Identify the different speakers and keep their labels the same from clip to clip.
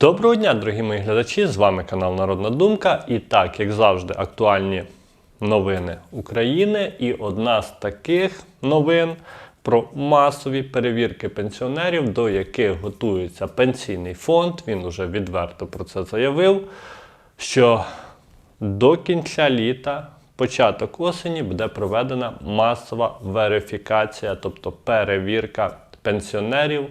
Speaker 1: Доброго дня, дорогі мої глядачі! З вами канал Народна Думка. І так, як завжди, актуальні новини України. І одна з таких новин про масові перевірки пенсіонерів, до яких готується пенсійний фонд. Він уже відверто про це заявив. Що до кінця літа, початок осені, буде проведена масова верифікація, тобто перевірка пенсіонерів.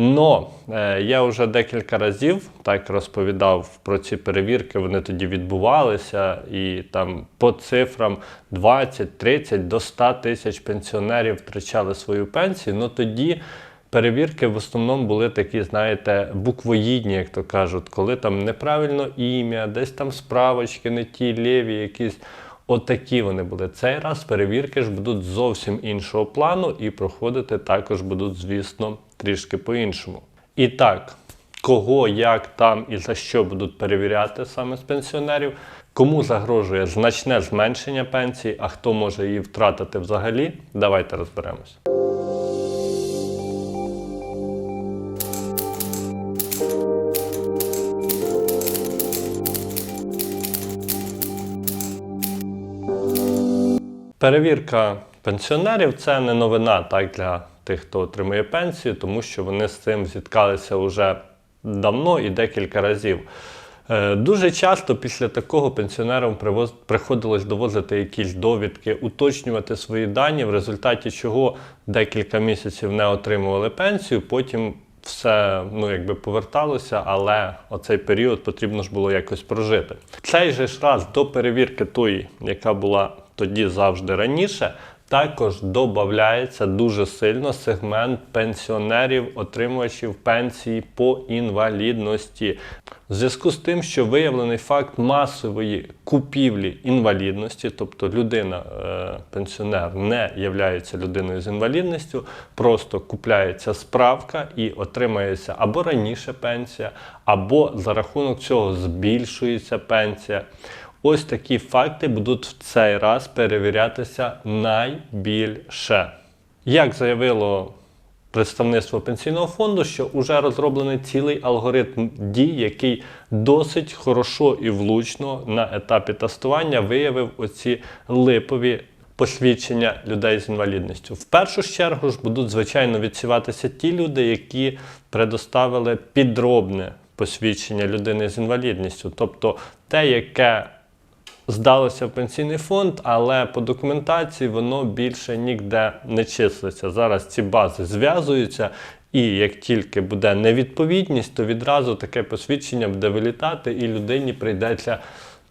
Speaker 1: Но е, я вже декілька разів так розповідав про ці перевірки. Вони тоді відбувалися, і там по цифрам 20, 30 до 100 тисяч пенсіонерів втрачали свою пенсію. Ну тоді перевірки в основному були такі, знаєте, буквоїдні, як то кажуть, коли там неправильно ім'я, десь там справочки, не ті ліві, якісь. Отакі вони були. Цей раз перевірки ж будуть зовсім іншого плану і проходити також будуть, звісно, трішки по-іншому. І так, кого, як там і за що будуть перевіряти саме з пенсіонерів, кому загрожує значне зменшення пенсії, а хто може її втратити взагалі, давайте розберемось. Перевірка пенсіонерів це не новина так для тих, хто отримує пенсію, тому що вони з цим зіткалися вже давно і декілька разів. Е, Дуже часто після такого пенсіонерам привоз... приходилось довозити якісь довідки, уточнювати свої дані, в результаті чого декілька місяців не отримували пенсію, потім все ну, якби поверталося, але оцей період потрібно ж було якось прожити. Цей же ж раз до перевірки тої, яка була тоді завжди раніше, також додається дуже сильно сегмент пенсіонерів, отримувачів пенсії по інвалідності. В зв'язку з тим, що виявлений факт масової купівлі інвалідності, тобто людина, е, пенсіонер не є людиною з інвалідністю, просто купляється справка і отримається або раніше пенсія, або за рахунок цього збільшується пенсія. Ось такі факти будуть в цей раз перевірятися найбільше. Як заявило представництво пенсійного фонду, що вже розроблений цілий алгоритм дій, який досить хорошо і влучно на етапі тестування виявив оці липові посвідчення людей з інвалідністю. В першу чергу ж будуть, звичайно, відсіватися ті люди, які предоставили підробне посвідчення людини з інвалідністю, тобто те, яке здалося в пенсійний фонд, але по документації воно більше ніде не числиться. Зараз ці бази зв'язуються, і як тільки буде невідповідність, то відразу таке посвідчення буде вилітати, і людині прийдеться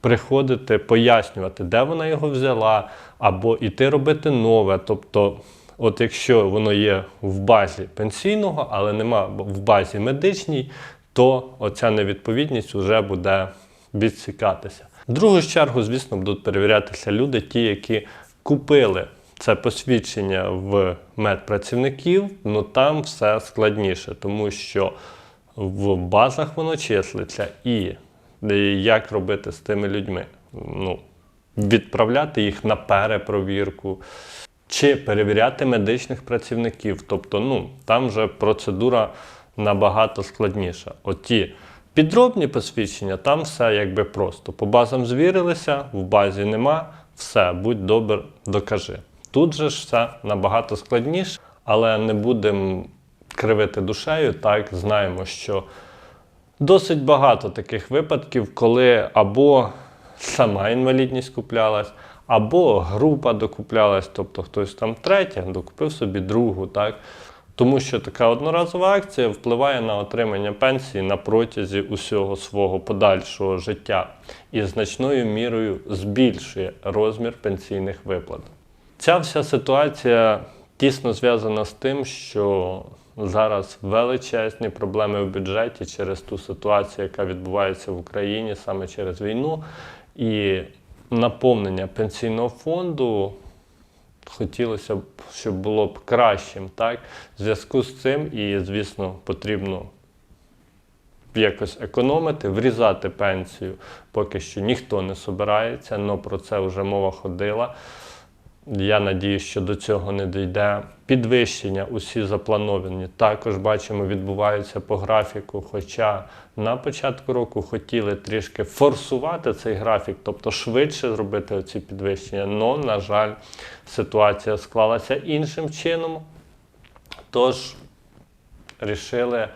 Speaker 1: приходити, пояснювати, де вона його взяла, або іти робити нове. Тобто, от якщо воно є в базі пенсійного, але нема в базі медичній, то оця невідповідність вже буде відсікатися. В другу чергу, звісно, будуть перевірятися люди, ті, які купили це посвідчення в медпрацівників, ну там все складніше, тому що в базах воно числиться і як робити з тими людьми. Ну, Відправляти їх на перепровірку. Чи перевіряти медичних працівників. Тобто, ну, там вже процедура набагато складніша. Оті Підробні посвідчення, там все якби просто. По базам звірилися, в базі нема, все, будь добр, докажи. Тут же ж все набагато складніше, але не будемо кривити душею. Так, знаємо, що досить багато таких випадків, коли або сама інвалідність куплялась, або група докуплялась, тобто хтось там третя, докупив собі другу. так. Тому що така одноразова акція впливає на отримання пенсії на протязі усього свого подальшого життя і значною мірою збільшує розмір пенсійних виплат. Ця вся ситуація тісно зв'язана з тим, що зараз величезні проблеми в бюджеті через ту ситуацію, яка відбувається в Україні саме через війну, і наповнення пенсійного фонду хотілося б, щоб було б кращим. Так? В зв'язку з цим, і, звісно, потрібно якось економити, врізати пенсію. Поки що ніхто не собирається, але про це вже мова ходила. Я надію, що до цього не дійде. Підвищення усі заплановані. Також бачимо, відбуваються по графіку. Хоча на початку року хотіли трішки форсувати цей графік, тобто швидше зробити ці підвищення. Но, на жаль, ситуація склалася іншим чином. Тож рішили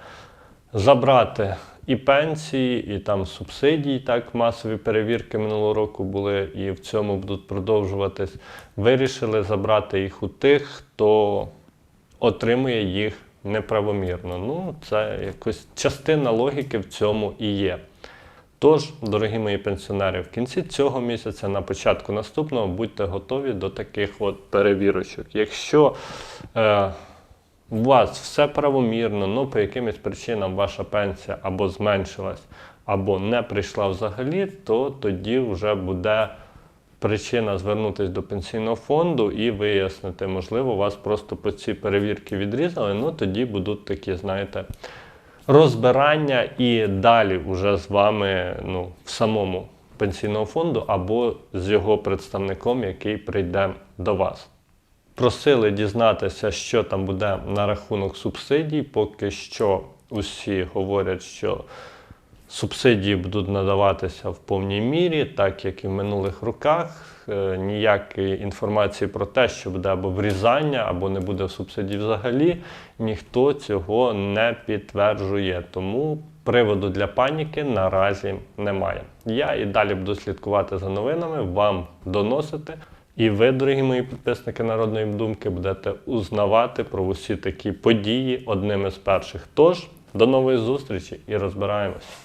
Speaker 1: забрати і пенсії, і там субсидії. Так, масові перевірки минулого року були і в цьому будуть продовжуватись. Вирішили забрати їх у тих, хто отримує їх неправомірно. Ну, це якось частина логіки в цьому і є. Тож, дорогі мої пенсіонери, в кінці цього місяця, на початку наступного, будьте готові до таких от перевірочок. Якщо е, у вас все правомірно, ну по якимось причинам ваша пенсія або зменшилась, або не прийшла взагалі, то тоді вже буде причина звернутися до пенсійного фонду і вияснити, можливо, вас просто по ці перевірки відрізали. Ну тоді будуть такі, знаєте, розбирання і далі вже з вами ну, в самому пенсійному фонду або з його представником, який прийде до вас. Просили дізнатися, що там буде на рахунок субсидій. Поки що усі говорять, що субсидії будуть надаватися в повній мірі, так як і в минулих роках. Е, Ніякої інформації про те, що буде або врізання, або не буде субсидій взагалі, ніхто цього не підтверджує. Тому приводу для паніки наразі немає. Я і далі буду слідкувати за новинами, вам доносити. І ви, дорогі мої підписники Народної думки, будете узнавати про усі такі події одними з перших. Тож, до нової зустрічі і розбираємось.